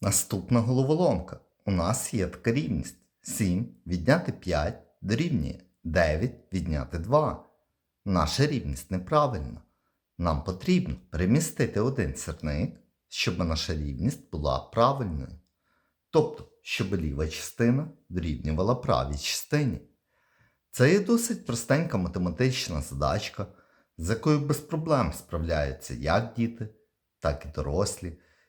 Наступна головоломка. У нас є така рівність. 7 відняти 5 дорівнює 9 відняти 2. Наша рівність неправильна. Нам потрібно перемістити один сірник, щоб наша рівність була правильною. Тобто, щоб ліва частина дорівнювала правій частині. Це є досить простенька математична задачка, з якою без проблем справляються як діти, так і дорослі.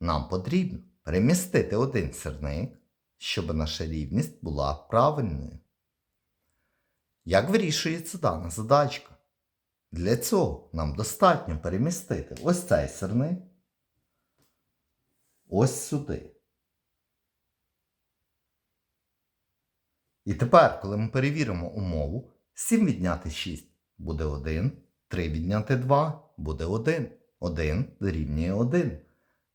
Нам потрібно перемістити один сирник, щоб наша рівність була правильною. Як вирішується дана задачка? Для цього нам достатньо перемістити ось цей сирник ось сюди. І тепер, коли ми перевіримо умову, 7 відняти 6 буде 1, 3 відняти 2 буде 1. 1 дорівнює 1.